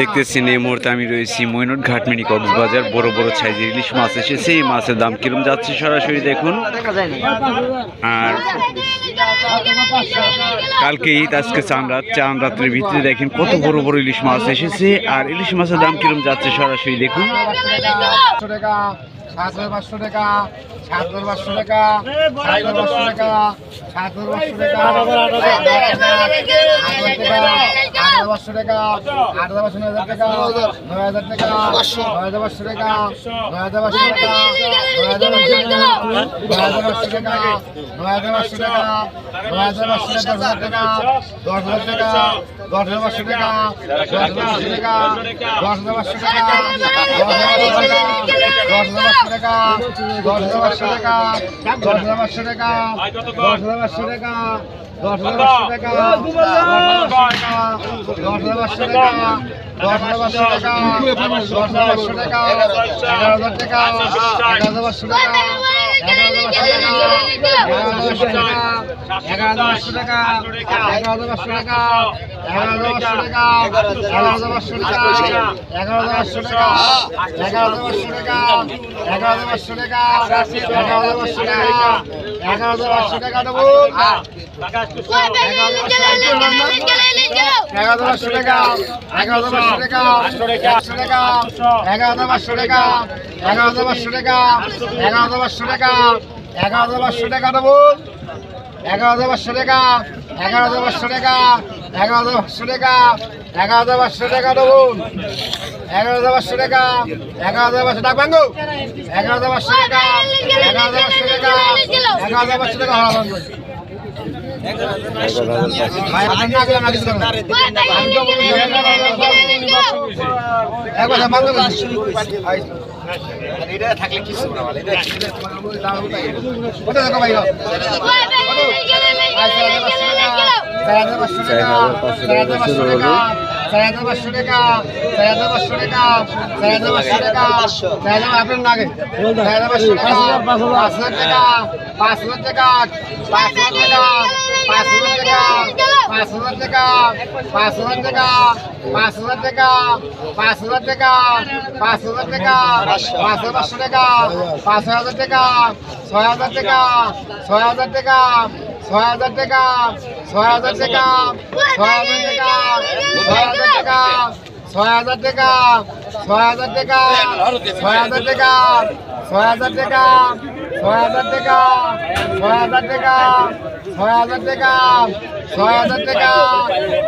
দেখতেছেন এই মুহূর্তে আমি রয়েছি মইনুট ঘাট মিনি কক্সবাজার, বড় বড় সাইজের ইলিশ মাছ এসেছে এই মাছের দাম কিরম যাচ্ছে সরাসরি দেখুন। আর কালকে ঈদ, আজকে চান রাত, চান রাত্রের ভিতরে দেখেন কত বড় বড় ইলিশ মাছ এসেছে, আর ইলিশ মাছের দাম কিরম যাচ্ছে সরাসরি দেখুন। টাকা টাকা টাকা টাকা আট হাজার পাঁচশো টাকা নয় হাজার টাকা নয় হাজার পাঁচশো টাকা নয় হাজার পাঁচশো টাকা নয় হাজার পাঁচশো টাকা নয় হাজার পাঁচশো টাকা নয় হাজার পাঁচশো টাকা নয় হাজার পাঁচশো টাকা নয় হাজার পাঁচশো টাকা দশ হাজার টাকা দশ হাজার পাঁচশো টাকা দশ হাজার পাঁচশো টাকা দশ হাজার পাঁচশো টাকা দশ হাজার পাঁচশো টাকা দশ হাজার পাঁচশো টাকা দশ হাজার পাঁচশো টাকা দশ হাজার পাঁচশো টাকা দশ হাজার পাঁচশো টাকা দশ হাজার পাঁচশো টাকা। দশ হাজার পাঁচশো টাকা। এগারো হাজার টাকা। এগারো হাজার পাঁচশো টাকা। এগারো হাজার পাঁচশো টাকা। এগারো হাজার টাকা। এগারো হাজার পাঁচশো টাকা। এগারো টাকা এগারো টাকা এগারো টাকা। এগারো হাজার পাঁচশো টাকা এগারো হাজার পাঁচশো টাকা এগারো হাজার পাঁচশো টাকা দেবো এগারো হাজার পাঁচশো টাকা এগারো হাজার পাঁচশো টাকা এগারো হাজার পাঁচশো টাকা এগারো হাজার পাঁচশো টাকা এগারো হাজার পাঁচশো টাকা এগারো হাজার পাঁচশো টাকা এগারো হাজার পাঁচশো টাকা এগারো হাজার পাঁচশো টাকা এগারো হাজার পাঁচশো টাকা মানে এটা থাকলে কিছু না ভালো এটা কত টাকা ভাই চার হাজার পাঁচশো টাকা। চার হাজার পাঁচশো টাকা। চার হাজার পাঁচশো টাকা। চার হাজার পাঁচ হাজার টাকা। পাঁচ হাজার টাকা। পাঁচ হাজার টাকা। পাঁচ হাজার টাকা পাঁচ হাজার টাকা পাঁচ হাজার টাকা পাঁচ হাজার টাকা পাঁচ হাজার টাকা পাঁচ হাজার টাকা পাঁচ পাঁচশো টাকা পাঁচ হাজার টাকা ছয় হাজার টাকা ছয় হাজার টাকা ছয় হাজার টাকা ছয় হাজার টাকা ছয় হাজার টাকা ছয় হাজার টাকা ছয় হাজার টাকা ছয় হাজার টাকা ছয় হাজার টাকা ছয় হাজার টাকা ছয় হাজার টাকা ছয় হাজার টাকা ছয় হাজার টাকা ছয় হাজার টাকা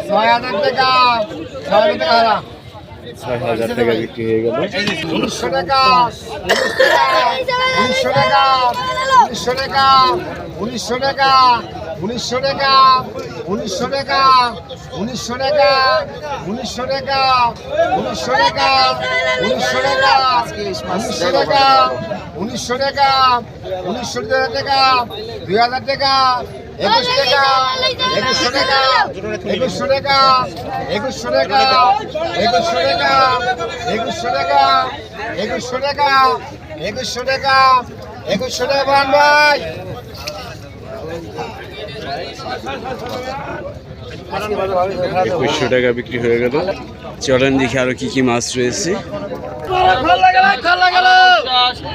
ছয় হাজার টাকা ছয় হাজার টাকা ছয় হাজার টাকা বিক্রি হয়ে গেল। উনিশশো টাকা উনিশশো টাকা উনিশশো টাকা উনিশশো টাকা উনিশশো টাকা উনিশশো টাকা উনিশশো টাকা উনিশশো টাকা উনিশশো টাকা উনিশশো টাকা উনিশশো টাকা উনিশশো টাকা উনিশশো টাকা, দুই হাজার টাকা, একুশ টাকা, একুশশো টাকা একুশশো টাকা একুশশো টাকা একুশশো টাকা একুশশো টাকা একুশশো টাকা একুশশো টাকা একুশশো টাকা ভাই। একুশশো টাকা বিক্রি হয়ে গেল। চলেন দেখি আরও কি কি মাছ রয়েছে।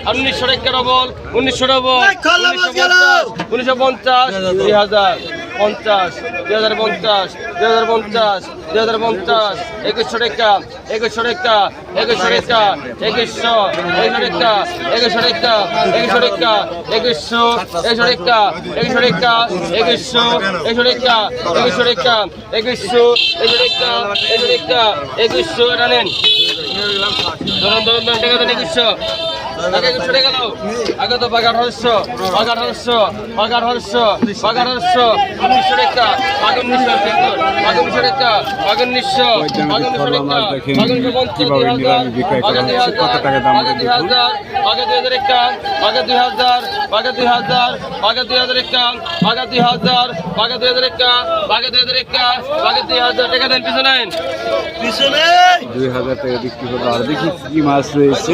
উনিশশো টাকা ডবল উনিশশো ডবল উনিশশো পঞ্চাশ দুই হাজার। পঞ্চাশ দুই হাজার পঞ্চাশ দুই হাজার পঞ্চাশ দুই হাজার পঞ্চাশ একুশশো টাকা একুশশো টাকা একুশশো টাকা একুশশো একুশশো টাকা একুশশো টাকা একুশশো টাকা একুশশো একুশশো টাকা একুশশো টাকা একুশশো একুশশো টাকা একুশশো টাকা একুশশো একুশশো টাকা একুশশো টাকা একুশশো এটা নেন ধরুন ধরুন ধরুন টাকা দেন একুশশো আগে তো বাগার হস্য বাগার বাগান নিঃস্ব বাগান নিঃস্ব রেখা বাগান নিঃস্ব বাগান নিঃস্ব রেখা বাগান কীভাবে নিলামে বিক্রয় করা হচ্ছে কত টাকা দুই হাজার আগে দুই হাজার একটা আগে দুই হাজার আগে দুই হাজার আগে দুই হাজার একটা আগে হাজার আগে দুই হাজার একটা আগে দুই হাজার একটা আগে দুই হাজার টাকা দেন দুই হাজার বিক্রি করব আর দেখি কি মাছ রয়েছে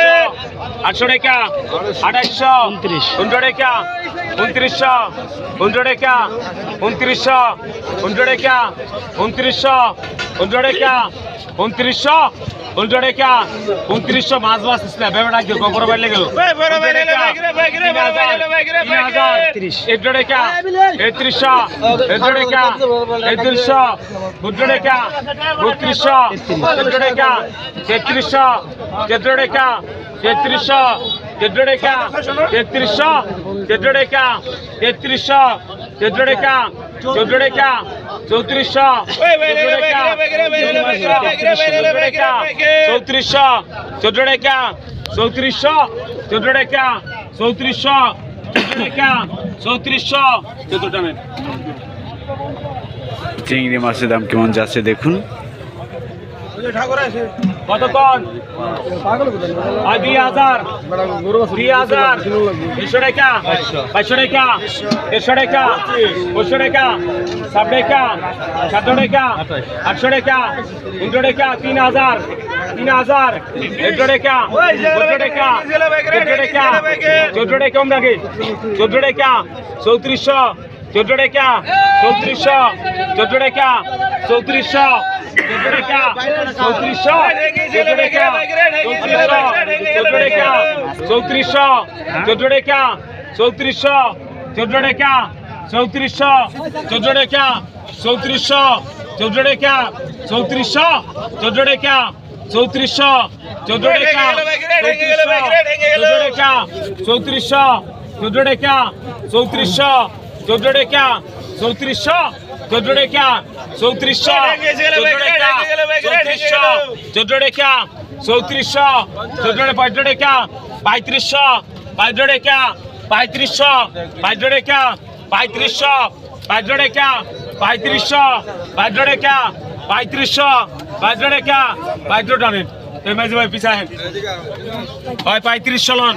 আটশো টাকা আঠাইশশো উনশো টাকা উনত্রিশশো উনশো টাকা উনত্রিশশো উনশো টাকা উনত্রিশশো উনশো টাকা উনত্রিশশো উনশো টাকা উনত্রিশশো মাছ মাছ ইসলাম ব্যাপার রাখবে গোবর বাইরে গেল। একশো টাকা একত্রিশশো একশো টাকা একত্রিশশো দুশো টাকা বত্রিশশো চোদ্দ টাকা তেত্রিশশো চোদ্দ টাকা তেত্রিশশো চোদ্দ টাকা তেত্রিশশো চোদ্দ টাকা তেত্রিশশো চোদ্দ টাকা চোদ্দ টাকা চৌত্রিশশো চৌত্রিশশো চোদ্দ টাকা চৌত্রিশশো চোদ্দ টাকা চৌত্রিশশো চোদ্দ চৌত্রিশশো চোদ্দ টাকা চিংড়ি মাছের দাম কেমন যাচ্ছে দেখুন কতক্ষণ? আর দুই হাজার। দুই হাজার। দুশো টাকা পাঁচশো টাকা। দেড়শো টাকা। পঁচশো টাকা। সাত টাকা। সাতশো টাকা। আটশো টাকা। তিনশো টাকা। তিন হাজার। তিন হাজার। একশো টাকা। চোদ্দ টাকা। চোদ্দ টাকা। চোদ্দ টাকা কম রাখে। চোদ্দ টাকা। চৌত্রিশশো। চোদ্দ টাকা। চৌত্রিশশো। চোদ্দ টাকা। চৌত্রিশশো। চৌত্রিশশো চোদ্দ টাকা চোদ্দ টাকা চৌত্রিশশো চোদ্দ টাকা চৌত্রিশশো চোদ্দ টাকা চৌত্রিশশো চোদ্দ টাকা চৌত্রিশশো চোদ্দ টাকা চৌত্রিশশো চোদ্দ টাকা চৌত্রিশশো চোদ্দ টাকা চোদ্দ টাকা চৌত্রিশশো চোদ্দ টাকা চৌত্রিশশো চোদ্দ টাকা চৌত্রিশশো চোদ্দ রেখা চৌত্রিশশো চোদ্দ রেখা চৌত্রিশশো চোদ্দ রেখা চৌত্রিশশো চোদ্দ পঁয়ত্র রেখা পঁয়ত্রিশশো পঁয়ত্র রেখা পঁয়ত্রিশশো পঁয়ত্র রেখা পঁয়ত্রিশশো পঁয়ত্র রেখা পঁয়ত্রিশশো পঁয়ত্র রেখা পঁয়ত্রিশশো পঁয়ত্র রেখা পঁয়ত্র টানেন ভাই পিছাহেন হয় পঁয়ত্রিশশো লন।